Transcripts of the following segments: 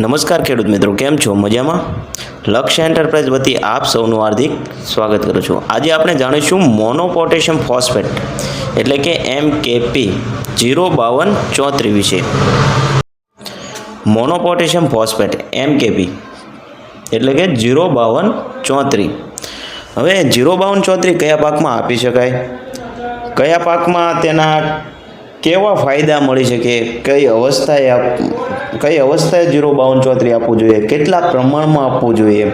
નમસ્કાર ખેડૂત મિત્રો, કેમ છો? મજામાં? લક્ષ્ય એન્ટરપ્રાઇઝ વતી આપ સૌનું હાર્દિક સ્વાગત કરું છું. આજે આપણે જાણીશું મોનોપોટેશિયમ ફોસ્ફેટ, એટલે કે એમ કેપી જીરો બાવન ચોત્રીસ વિશે. મોનોપોટેશિયમ ફોસ્ફેટ, એમ કેપી એટલે કે જીરો બાવન ચોત્રીસ. હવે જીરો બાવન ચોત્રીસ કયા પાકમાં આપી શકાય? કયા પાકમાં તેના કેવા ફાયદા મળી શકે? કઈ અવસ્થાએ કઈ અવસ્થાએ જીરો બાવન ચોત્રી આપવું જોઈએ? કેટલા પ્રમાણમાં આપવું જોઈએ?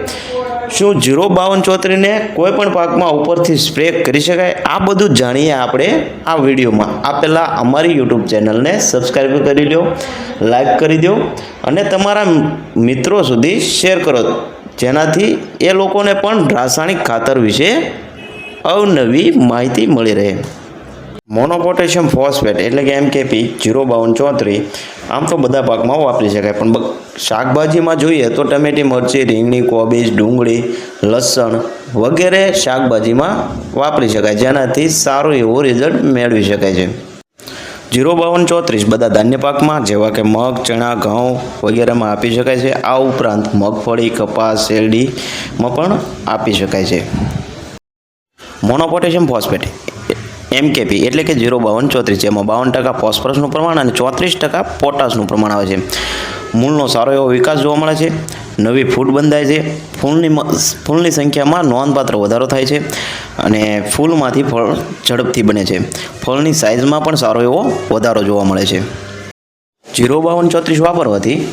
શું જીરો બાવન ચોત્રીને કોઈ પણ પાકમાં ઉપરથી સ્પ્રે કરી શકાય? આ બધું જાણીએ આપણે આ વિડીયોમાં. આ પહેલાં અમારી યુટ્યુબ ચેનલને સબસ્ક્રાઈબ કરી લો લાઈક કરી દો અને તમારા મિત્રો સુધી શેર કરો. જેનાથી એ લોકોને પણ રાસાયણિક ખાતર વિશે અવનવી માહિતી મળી રહે. મોનોપોટેશિયમ ફોસ્ફેટ એટલે કે એમકેપી જીરો બાવન ચોત્રીસ આમ તો બધા પાકમાં વાપરી શકાય. પણ શાકભાજીમાં જોઈએ તો ટમેટી, મરચી, રીંગણી, કોબીજ, ડુંગળી, લસણ વગેરે શાકભાજીમાં વાપરી શકાય. જેનાથી સારું એવું રિઝલ્ટ મેળવી શકાય છે. જીરો બાવન ચોત્રીસ બધા ધાન્ય પાકમાં, જેવા કે મગ, ચણા, ઘઉં વગેરેમાં આપી શકાય છે. આ ઉપરાંત મગફળી, કપાસ, શેરડીમાં પણ આપી શકાય છે. મોનોપોટેશિયમ ફોસ્ફેટ એમકેપી એટલે કે જીરો બાવન ચોત્રીસ, જેમાં બાવન ટકા ફોસ્ફરસનું પ્રમાણ અને ચોત્રીસ ટકા પોટાશનું પ્રમાણ આવે છે. મૂળનો સારો એવો વિકાસ જોવા મળે છે. નવી ફૂટ બંધાય છે. ફૂલની ફૂલની સંખ્યામાં નોંધપાત્ર વધારો થાય છે અને ફૂલમાંથી ફળ ઝડપથી બને છે. ફળની સાઇઝમાં પણ સારો એવો વધારો જોવા મળે છે. જીરો બાવન ચોત્રીસ વાપરવાથી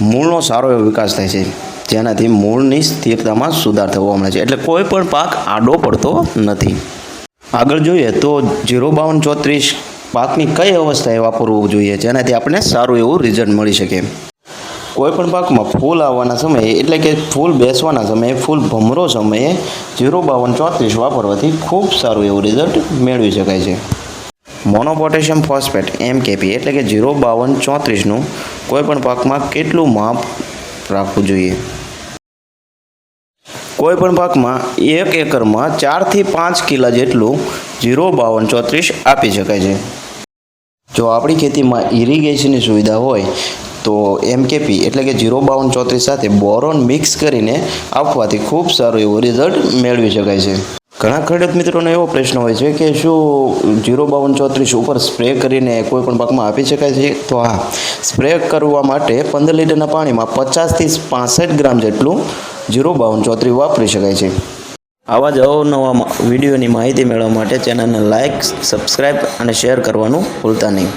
મૂળનો સારો એવો વિકાસ થાય છે. જેનાથી મૂળની સ્થિરતામાં સુધાર થવા મળે છે. એટલે કોઈ પણ પાક આડો પડતો નથી. આગળ જોઈએ તો જીરો બાવન ચોત્રીસ પાકની કઈ અવસ્થાએ વાપરવું જોઈએ જેનાથી આપણને સારું એવું રિઝલ્ટ મળી શકે. કોઈ પણ પાકમાં ફૂલ આવવાના સમયે, એટલે કે ફૂલ બેસવાના સમયે, ફૂલ ભમરો સમયે જીરો બાવન ચોત્રીસ વાપરવાથી ખૂબ સારું એવું રિઝલ્ટ મેળવી શકાય છે. મોનોપોટેશિયમ ફોસ્ફેટ એમકેપી એટલે કે જીરો બાવન ચોત્રીસનું કોઈપણ પાકમાં કેટલું માપ રાખવું જોઈએ? કોઈ પણ પાકમાં એક એકરમાં ચારથી પાંચ કિલા જેટલું જીરો બાવન ચોત્રીસ આપી શકાય છે. જો આપણી ખેતીમાં ઇરિગેશનની સુવિધા હોય, તો એમકેપી એટલે કે જીરો બાવન ચોત્રીસ સાથે બોરોન મિક્સ કરીને આપવાથી ખૂબ સારું એવું રિઝલ્ટ મેળવી શકાય છે. ઘણા ખેડૂત મિત્રોનો એવો પ્રશ્ન હોય છે કે શું જીરો બાવન ચોત્રીસ ઉપર સ્પ્રે કરીને કોઈ પણ પાકમાં આપી શકાય છે? તો હા, સ્પ્રે કરવા માટે પંદર લીટરના પાણીમાં પચાસથી પાસઠ ગ્રામ જેટલું જીરો બાવન ચોત્રીસ વાપરી શકાય છે. આવા જ અવનવા વિડીયોની માહિતી મેળવવા માટે ચેનલને લાઇક સબસ્ક્રાઈબ અને શેર કરવાનું ભૂલતા નહીં.